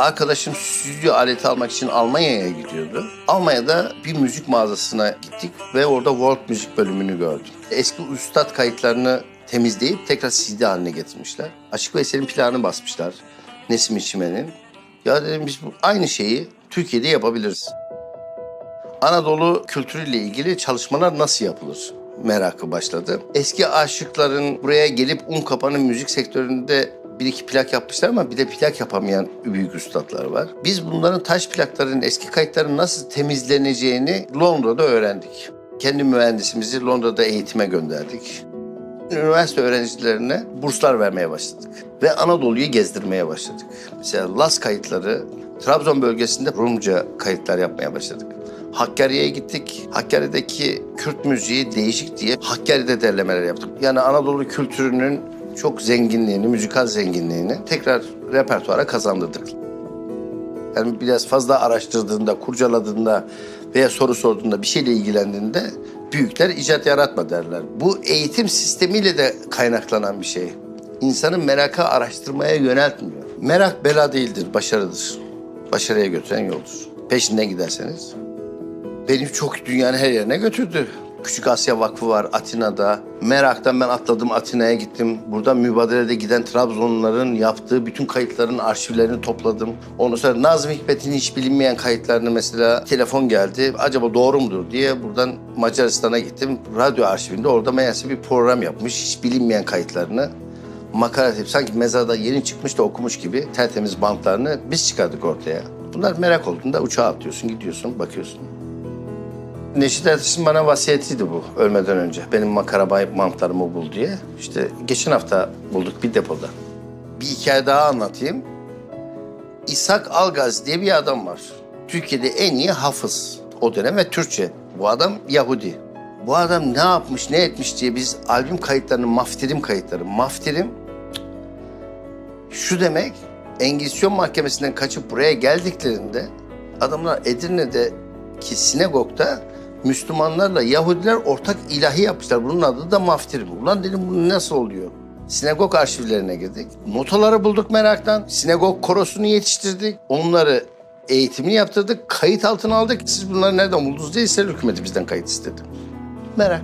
Arkadaşım stüdyo aleti almak için Almanya'ya gidiyordu. Almanya'da bir müzik mağazasına gittik ve orada World Müzik bölümünü gördüm. Eski üstad kayıtlarını temizleyip tekrar CD haline getirmişler. Aşık Veysel'in planını basmışlar. Nesim İçimen'in. Ya dedim biz bu aynı şeyi Türkiye'de yapabiliriz. Anadolu kültürüyle ilgili çalışmalar nasıl yapılır? Merakı başladı. Eski aşıkların buraya gelip un kapanın müzik sektöründe bir iki plak yapmışlar ama bir de plak yapamayan büyük üstadlar var. Biz bunların taş plakların, eski kayıtların nasıl temizleneceğini Londra'da öğrendik. Kendi mühendisimizi Londra'da eğitime gönderdik. Üniversite öğrencilerine burslar vermeye başladık. Ve Anadolu'yu gezdirmeye başladık. Mesela Las kayıtları, Trabzon bölgesinde Rumca kayıtlar yapmaya başladık. Hakkari'ye gittik. Hakkari'deki Kürt müziği değişik diye Hakkari'de derlemeler yaptık. Yani Anadolu kültürünün çok zenginliğini, müzikal zenginliğini tekrar repertuara kazandırdık. Yani biraz fazla araştırdığında, kurcaladığında veya soru sorduğunda bir şeyle ilgilendiğinde büyükler icat yaratma derler. Bu eğitim sistemiyle de kaynaklanan bir şey. İnsanı meraka araştırmaya yöneltmiyor. Merak bela değildir, başarıdır. Başarıya götüren yoldur. Peşinden giderseniz. Beni çok dünyanın her yerine götürdü. Küçük Asya Vakfı var Atina'da. Meraktan ben atladım Atina'ya gittim. Burada mübadelede giden Trabzonluların yaptığı bütün kayıtların arşivlerini topladım. Ondan sonra Nazım Hikmet'in hiç bilinmeyen kayıtlarını mesela telefon geldi. Acaba doğru mudur diye buradan Macaristan'a gittim. Radyo arşivinde orada meğerse bir program yapmış. Hiç bilinmeyen kayıtlarını makara yapıp sanki mezarda yeni çıkmış da okumuş gibi tertemiz bantlarını biz çıkardık ortaya. Bunlar merak olduğunda uçağa atlıyorsun, gidiyorsun, bakıyorsun. Neşet Ertaş'ın bana vasiyetiydi bu ölmeden önce. Benim makara bay- bantlarımı bul diye. İşte geçen hafta bulduk bir depoda. Bir hikaye daha anlatayım. İshak Algaz diye bir adam var. Türkiye'de en iyi hafız o dönem ve Türkçe. Bu adam Yahudi. Bu adam ne yapmış, ne etmiş diye biz albüm kayıtlarını, maftirim kayıtları. Maftirim şu demek, Engizisyon Mahkemesi'nden kaçıp buraya geldiklerinde adamlar Edirne'deki sinagogda Müslümanlarla Yahudiler ortak ilahi yapmışlar. Bunun adı da maftirim. Ulan dedim bu nasıl oluyor? Sinagog arşivlerine girdik. Notaları bulduk meraktan. Sinagog korosunu yetiştirdik. Onları eğitimini yaptırdık. Kayıt altına aldık. Siz bunları nereden buldunuz diye İsrail hükümeti bizden kayıt istedi. Merak.